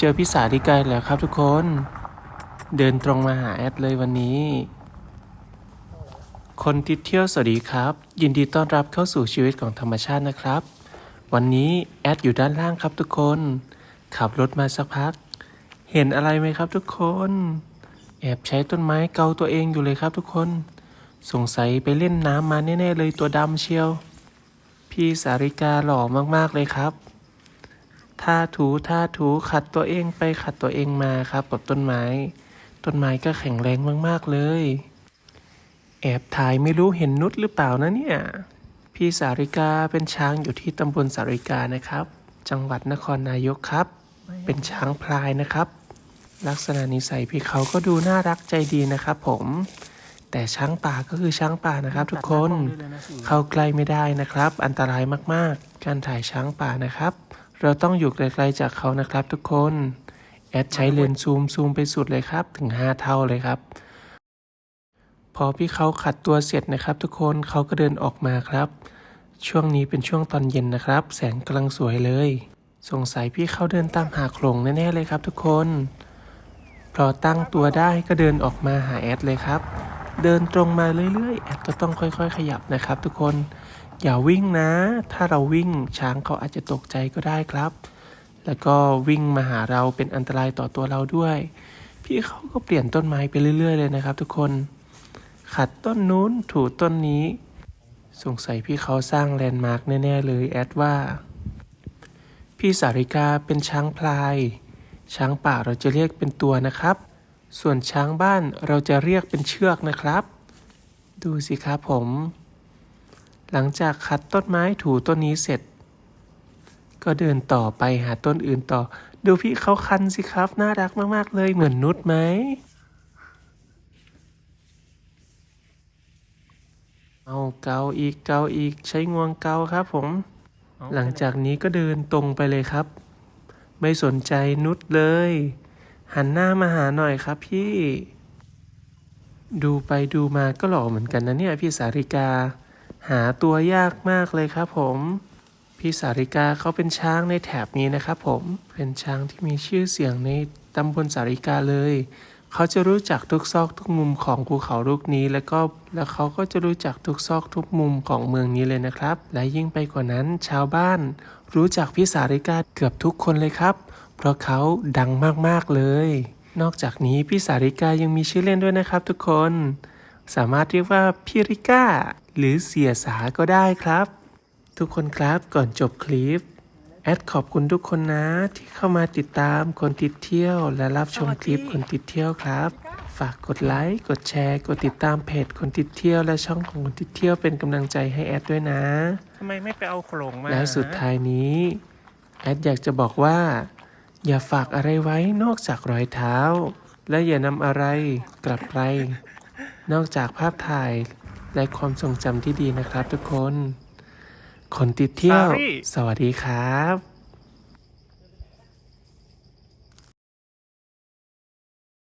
เจอพี่สาธิกายแล้วครับทุกคน เดินตรงมาหาแอดเลยวันนี้ คนที่เที่ยวสวัสดีครับ ยินดีต้อนรับเข้าสู่ชีวิตของธรรมชาตินะครับ วันนี้แอดอยู่ด้านล่างครับทุกคน ขับรถมาสักพัก เห็นอะไรไหมครับทุกคน แอบใช้ต้นไม้เกาตัวเองอยู่เลยครับทุกคน สงสัยไปเล่นน้ำมาแน่ๆเลยตัวดำเชียว พี่สาริกาหล่อมากๆเลยครับ ท่าถูท่าถูขัดตัวเองไปขัดตัวเองมาครับ กับต้นไม้ ต้นไม้ก็แข็งแรงมากๆเลย แอบถ่ายไม่รู้เห็นนุชหรือเปล่านะเนี่ย พี่สาริกาเป็นช้างอยู่ที่ตำบลสาริกานะครับ จังหวัดนครนายกครับ เป็นช้างพลายนะครับ ลักษณะนิสัยพี่เขาก็ดูน่ารักใจดีนะครับ ผมแต่ช้างป่าก็คือช้างป่านะครับ ทุกคนเข้าใกล้ไม่ได้นะครับ อันตรายมากๆ การถ่ายช้างป่านะครับ เราต้องอยู่ไกลๆจากเขานะครับทุกคน แอดใช้เลนส์ซูมซูมไปสุดเลยครับ ถึง 5 เท่าเลยครับ พอพี่เขาขัดตัวเสร็จนะครับ ทุกคนเขาก็เดินออกมาครับ ช่วงนี้เป็นช่วงตอนเย็นนะครับ แสงกำลังสวยเลย สงสัยพี่เขาเดินตามหาโขลงแน่ๆเลยครับ ทุกคนพอตั้งตัวได้ก็เดินออกมาหาแอดเลยครับ เดินตรงมาเรื่อยๆ แอดก็ต้องค่อยๆ ขยับนะครับ ทุกคน อย่าวิ่งนะ ถ้าเราวิ่งช้างเขาอาจจะตกใจก็ได้ครับ แล้วก็วิ่งมาหาเราเป็นอันตรายต่อตัวเราด้วย พี่เขาก็เปลี่ยนต้นไม้ไปเรื่อย ๆ เลยนะครับ ทุกคน ขัดต้นนู้นถูต้นนี้ สงสัยพี่เขาสร้างแลนด์มาร์กแน่ ๆ เลยแอดว่า พี่สาริกาเป็นช้างพลาย ช้างป่าเราจะเรียกเป็นตัวนะครับ ส่วนช้างบ้านเราจะเรียกเป็นเชือกนะครับ ดูสิครับผม หลังจากคัดต้นไม้ถูต้นนี้เสร็จ ก็เดินต่อไปหาต้นอื่นต่อ ดูพี่เขาคันสิครับ น่ารักมาก ๆ เลยเหมือนนุชไหมเอาเกาอีกเกาอีกใช้งวงเกาครับผม หลังจากนี้ก็เดินตรงไปเลยครับ ไม่สนใจนุชเลย หันหน้ามาหาหน่อยครับพี่ ดูไปดูมาก็หล่อเหมือนกันนะเนี่ยพี่สาริกา หาตัวยากมากเลยครับผมพี่สาริกาเขาเป็นช้างในแถบนี้นะครับผมเป็นช้างที่มีชื่อเสียงในตำบลสาริกาเลย เขาจะรู้จักทุกซอกทุกมุมของภูเขาลูกนี้ แล้วก็แล้วเขาก็จะรู้จักทุกซอกทุกมุมของเมืองนี้เลยนะครับ และยิ่งไปกว่านั้นชาวบ้าน รู้จักพี่สาริกาเกือบทุกคนเลยครับ เพราะเขาดังมากๆเลย นอกจากนี้พี่สาริกายังมีชื่อเล่นด้วยนะครับ ทุกคน สามารถเรียกว่าพี่ริก้า หรือเสียสาก็ได้ครับ ทุกคนครับก่อนจบคลิป แอดขอบคุณทุกคนนะที่เข้ามาติดตามคนติดเที่ยว และรับชมคลิปคนติดเที่ยวครับ ฝากกดไลค์กดแชร์ กดติดตามเพจคนติดเที่ยว และช่องของคนติดเที่ยวเป็นกำลังใจให้แอดด้วยนะ ทำไมไม่ไปเอาโขลงมาแล้วสุดท้ายนี้แอดอยากจะบอกว่า อย่าฝากอะไรไว้นอกจากรอยเท้า และอย่านำอะไรกลับไป นอกจากภาพถ่าย และความทรงจำที่ดีนะครับทุกคน คนติดเที่ยว สวัสดีครับ